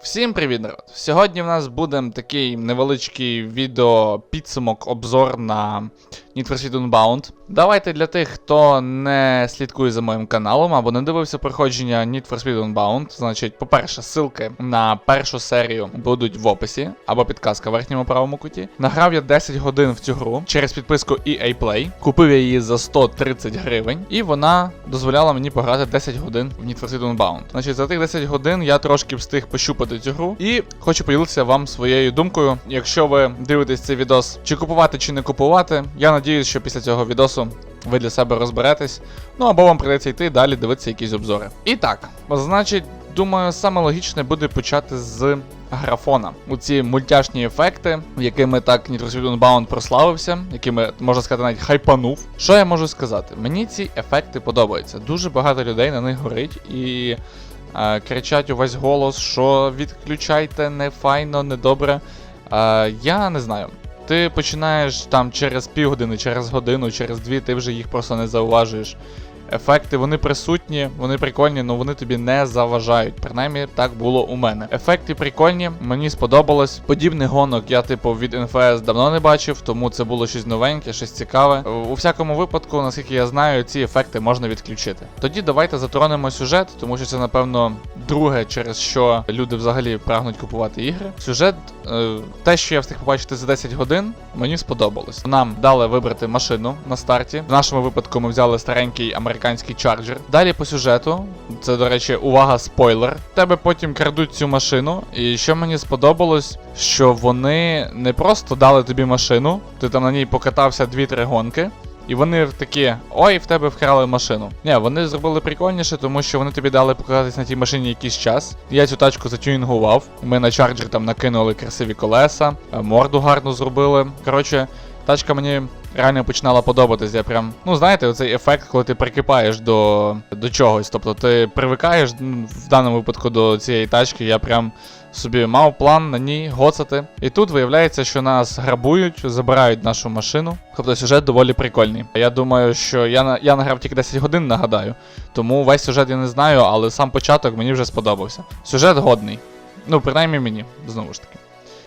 Всім привіт, народ! Сьогодні в нас буде такий невеличкий відео підсумок обзор на Need for Speed Unbound. Давайте для тих, хто не слідкує за моїм каналом або не дивився проходження Need for Speed Unbound. Значить, по-перше, ссылки на першу серію будуть в описі або підказка в верхньому правому куті. Награв я 10 годин в цю гру через підписку EA Play. Купив я її за 130 гривень, і вона дозволяла мені пограти 10 годин в Need for Speed Unbound. Значить, за тих 10 годин я трошки встиг пощупати цю гру і хочу поділитися вам своєю думкою. Якщо ви дивитесь цей відос, чи купувати, чи не купувати, я надіюсь, що після цього відосу ви для себе розберетесь. Ну або вам прийдеться йти далі дивитися якісь обзори. І так, значить, думаю, саме логічне буде почати з графона. У ці мультяшні ефекти, якими так for Unbound прославився, якими, можна сказати, навіть хайпанув. Що я можу сказати? Мені ці ефекти подобаються. Дуже багато людей на них горить і. е, Кричать увесь голос, що відключайте не файно, не добре. Е, я не знаю. Ти починаєш там через півгодини, через годину, через дві, ти вже їх просто не зауважуєш. Ефекти, вони присутні, вони прикольні, але вони тобі не заважають. Принаймні, так було у мене. Ефекти прикольні, мені сподобалось. Подібних гонок я, типу, від NFS давно не бачив, тому це було щось новеньке, щось цікаве. У всякому випадку, наскільки я знаю, ці ефекти можна відключити. Тоді давайте затронемо сюжет, тому що це, напевно, друге, через що люди взагалі прагнуть купувати ігри. Сюжет, е, те, що я встиг побачити за 10 годин, мені сподобалось. Нам дали вибрати машину на старті. В нашому випадку ми взяли старенький американський чарджер. Далі по сюжету, це, до речі, увага, спойлер. Тебе потім крадуть цю машину. І що мені сподобалось, що вони не просто дали тобі машину, ти там на ній покатався 2-3 гонки. І вони такі, ой, в тебе вкрали машину. Ні, вони зробили прикольніше, тому що вони тобі дали покататись на тій машині якийсь час. Я цю тачку затюнінгував. Ми на чарджер там накинули красиві колеса, е, морду гарно зробили. Коротше, тачка мені реально починала подобатись. Я прям, ну знаєте, оцей ефект, коли ти прикипаєш до, до чогось. Тобто ти привикаєш в даному випадку до цієї тачки, я прям. Собі мав план на ній гоцати. І тут виявляється, що нас грабують, забирають нашу машину. Тобто сюжет доволі прикольний. Я думаю, що я я награв тільки 10 годин, нагадаю. Тому весь сюжет я не знаю, але сам початок мені вже сподобався. Сюжет годний. Ну, принаймні мені, знову ж таки.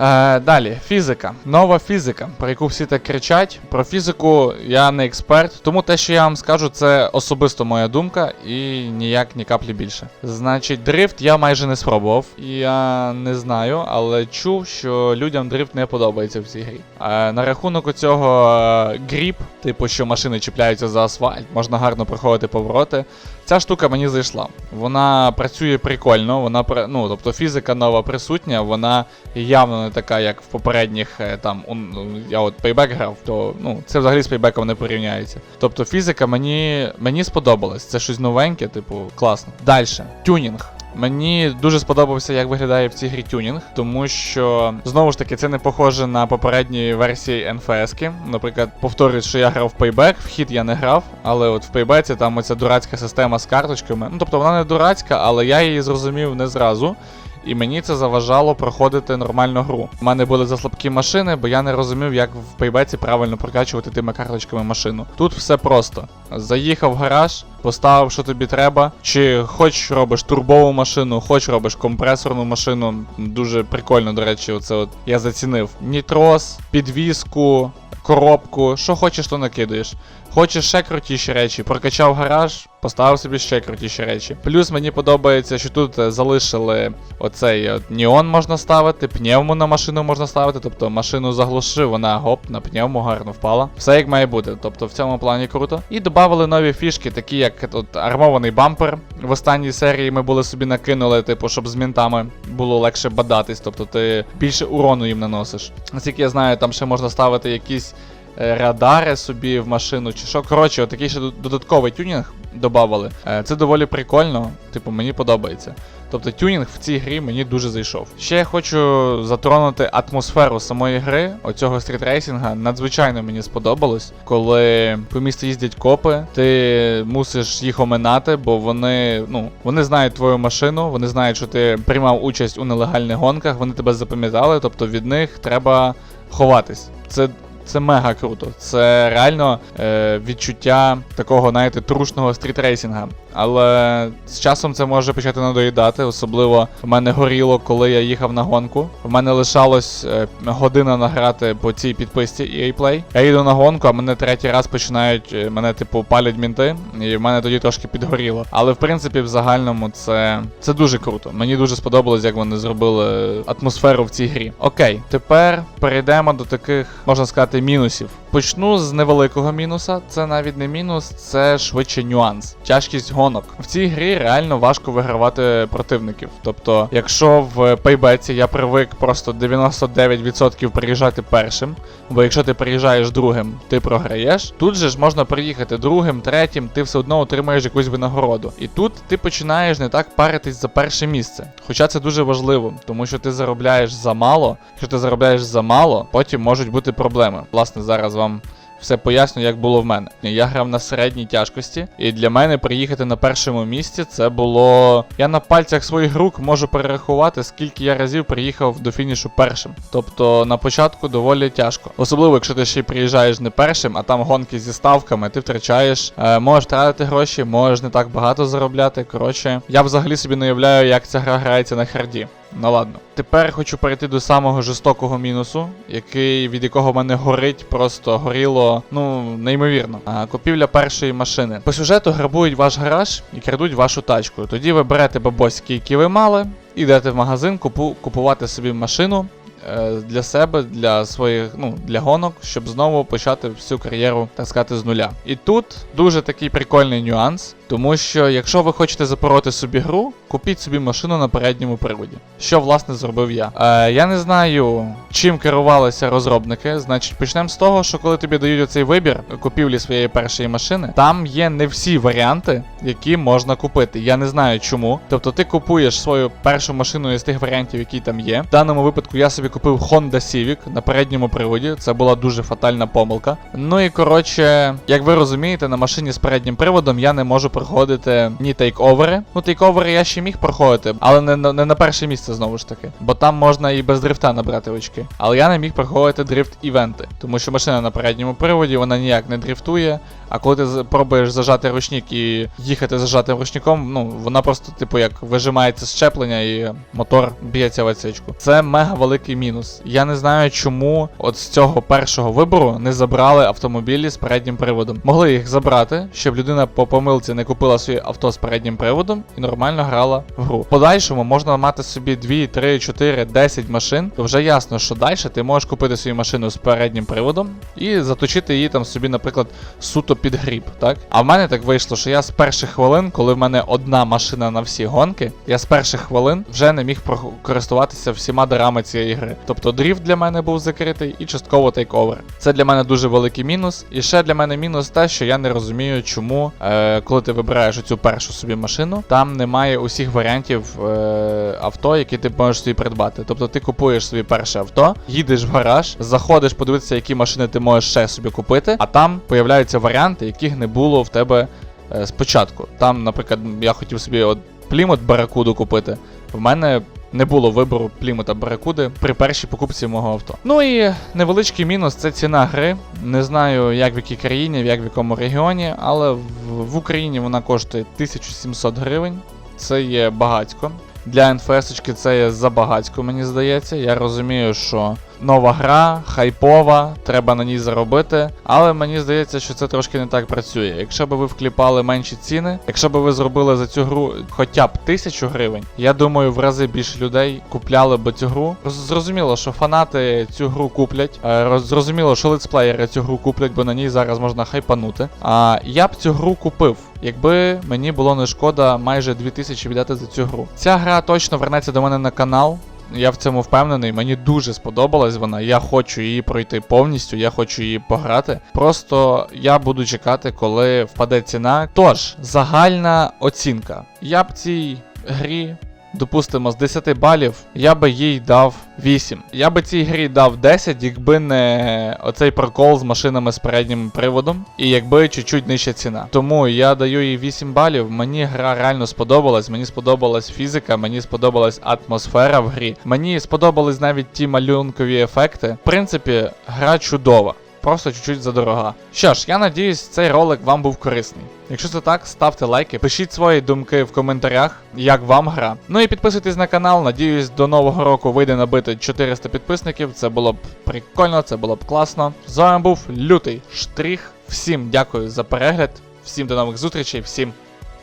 Е, далі, фізика. Нова фізика, про яку всі так кричать. Про фізику я не експерт, тому те, що я вам скажу, це особисто моя думка і ніяк ні каплі більше. Значить, дрифт я майже не спробував. Я не знаю, але чув, що людям дрифт не подобається в цій грі. Е, на рахунок у цього е, гріп, типу, що машини чіпляються за асфальт, можна гарно проходити повороти. Ця штука мені зайшла. Вона працює прикольно, вона ну, тобто фізика нова присутня, вона явно не така, як в попередніх е, там. он- я от Payback грав, то ну, це взагалі з Payback не порівняється. Тобто фізика мені, мені сподобалась. Це щось новеньке, типу, класно. Далі. Тюнінг. Мені дуже сподобався, як виглядає в цій грі тюнінг, тому що знову ж таки це не похоже на попередні версії NFS. Наприклад, повторюсь, що я грав в Payback, в хід я не грав, але от в Payback там оця дурацька система з карточками. Ну тобто вона не дурацька, але я її зрозумів не зразу. І мені це заважало проходити нормальну гру. У мене були заслабкі машини, бо я не розумів, як в Payback правильно прокачувати тими карточками машину. Тут все просто. Заїхав в гараж, поставив, що тобі треба. Чи хоч робиш турбову машину, хоч робиш компресорну машину. Дуже прикольно, до речі, оце от я зацінив. Нітрос, підвіску, коробку, що хочеш, то накидаєш. Хочеш ще крутіші речі, прокачав гараж, поставив собі ще крутіші речі. Плюс мені подобається, що тут е, залишили оцей от, неон можна ставити, пневму на машину можна ставити, тобто машину заглушив, вона гоп, на пневму гарно впала. Все як має бути, тобто в цьому плані круто. І додали нові фішки, такі як от, армований бампер. В останній серії ми були собі накинули, типу, щоб з мінтами було легше бадатись, тобто ти більше урону їм наносиш. Наскільки я знаю, там ще можна ставити якісь е, радари собі в машину чи що. Коротше, отакий ще додатковий тюнінг додавали. Е, Це доволі прикольно, типу, мені подобається. Тобто тюнінг в цій грі мені дуже зайшов. Ще я хочу затронути атмосферу самої гри, оцього стрітрейсінга. Надзвичайно мені сподобалось, коли по місту їздять копи, ти мусиш їх оминати, бо вони, ну, вони знають твою машину, вони знають, що ти приймав участь у нелегальних гонках, вони тебе запам'ятали, тобто від них треба ховатись. Це це мега круто. Це реально е, відчуття такого, знаєте, трушного стрітрейсінга. Але з часом це може почати надоїдати. Особливо в мене горіло, коли я їхав на гонку. В мене лишалось е, година награти по цій підписці EA Play. Я їду на гонку, а мене третій раз починають е, мене, типу, палять мінти, і в мене тоді трошки підгоріло. Але в принципі, в загальному, це, це дуже круто. Мені дуже сподобалось, як вони зробили атмосферу в цій грі. Окей, тепер перейдемо до таких, можна сказати, мінусів. Почну з невеликого мінуса. Це навіть не мінус, це швидше нюанс. Тяжкість гонок. В цій грі реально важко вигравати противників. Тобто, якщо в пейбеці я привик просто 99% приїжджати першим, бо якщо ти приїжджаєш другим, ти програєш. Тут же ж можна приїхати другим, третім, ти все одно отримаєш якусь винагороду. І тут ти починаєш не так паритись за перше місце. Хоча це дуже важливо, тому що ти заробляєш замало. Якщо ти заробляєш замало, потім можуть бути проблеми. Власне, зараз вам. Все поясню, як було в мене. Я грав на середній тяжкості, і для мене приїхати на першому місці це було. Я на пальцях своїх рук можу перерахувати, скільки я разів приїхав до фінішу першим. Тобто на початку доволі тяжко. Особливо, якщо ти ще й приїжджаєш не першим, а там гонки зі ставками, ти втрачаєш, е, можеш тратити гроші, можеш не так багато заробляти. Коротше, я взагалі собі не уявляю, як ця гра грається на харді. Ну ладно. Тепер хочу перейти до самого жорстокого мінусу, який від якого в мене горить, просто горіло, ну, неймовірно. А, купівля першої машини. По сюжету грабують ваш гараж і крадуть вашу тачку. Тоді ви берете бабоськи, які ви мали, і йдете в магазин купу, купувати собі машину. е, Для себе, для своїх, ну, для гонок, щоб знову почати всю кар'єру, так сказати, з нуля. І тут дуже такий прикольний нюанс, тому що якщо ви хочете запороти собі гру, купіть собі машину на передньому приводі. Що власне зробив я. Е, я не знаю, чим керувалися розробники. Значить, почнемо з того, що коли тобі дають оцей вибір купівлі своєї першої машини, там є не всі варіанти, які можна купити. Я не знаю чому. Тобто ти купуєш свою першу машину із тих варіантів, які там є. В даному випадку я собі купив Honda Civic на передньому приводі. Це була дуже фатальна помилка. Ну і коротше, як ви розумієте, на машині з переднім приводом я не можу проходити ні тейковери. Ну, тейковери я ще міг проходити, але не, не на перше місце знову ж таки. Бо там можна і без дрифта набрати очки. Але я не міг проходити дрифт-івенти, тому що машина на передньому приводі вона ніяк не дрифтує. А коли ти пробуєш зажати ручник і їхати зажатим ручником, ну вона просто, типу, як вижимається щеплення і мотор б'ється в отсечку. Це мега великий мінус. Я не знаю, чому от з цього першого вибору не забрали автомобілі з переднім приводом. Могли їх забрати, щоб людина по помилці не купила своє авто з переднім приводом і нормально грала в гру. Подальшому можна мати собі 2, 3, 4, 10 машин. То вже ясно, що далі ти можеш купити свою машину з переднім приводом і заточити її там собі, наприклад, суто під гріб, так? А в мене так вийшло, що я з перших хвилин, коли в мене одна машина на всі гонки, я з перших хвилин вже не міг користуватися всіма дарами цієї гри. Тобто дріфт для мене був закритий і частково тейковер. Це для мене дуже великий мінус. І ще для мене мінус те, що я не розумію, чому, е, коли ти вибираєш оцю першу собі машину, там немає усіх варіантів е, авто, які ти можеш собі придбати. Тобто ти купуєш собі перше авто, їдеш в гараж, заходиш подивитися, які машини ти можеш ще собі купити, а там появляються варіанти, яких не було в тебе е, спочатку. Там, наприклад, я хотів собі от Плімут Баракуду купити. В мене не було вибору Плімута Баракуди при першій покупці мого авто. Ну і невеличкий мінус це ціна гри. Не знаю, як в якій країні, як в якому регіоні, але в, в Україні вона коштує 1700 гривень. Це є багатько. Для НФС це є забагатько, мені здається. Я розумію, що нова гра, хайпова, треба на ній заробити. Але мені здається, що це трошки не так працює. Якщо б ви вкліпали менші ціни, якщо б ви зробили за цю гру хоча б тисячу гривень, я думаю, в рази більше людей купляли б цю гру. Зрозуміло, що фанати цю гру куплять. е, Зрозуміло, що летсплеєри цю гру куплять, бо на ній зараз можна хайпанути. А я б цю гру купив. Якби мені було не шкода майже 2000 віддати за цю гру. Ця гра точно вернеться до мене на канал. Я в цьому впевнений, мені дуже сподобалась вона. Я хочу її пройти повністю, я хочу її пограти. Просто я буду чекати, коли впаде ціна. Тож, загальна оцінка. Я б цій грі. Допустимо, з 10 балів я би їй дав 8. Я би цій грі дав 10, якби не оцей прокол з машинами з переднім приводом, і якби чуть-чуть нижча ціна. Тому я даю їй 8 балів. Мені гра реально сподобалась. Мені сподобалась фізика, мені сподобалась атмосфера в грі. Мені сподобались навіть ті малюнкові ефекти. В принципі, гра чудова. Просто чуть-чуть задорога. Що ж, я надіюсь, цей ролик вам був корисний. Якщо це так, ставте лайки, пишіть свої думки в коментарях, як вам гра. Ну і підписуйтесь на канал. Надіюсь, до нового року вийде набити 400 підписників. Це було б прикольно, це було б класно. З вами був лютий штрих. Всім дякую за перегляд, всім до нових зустрічей, всім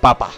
па-па!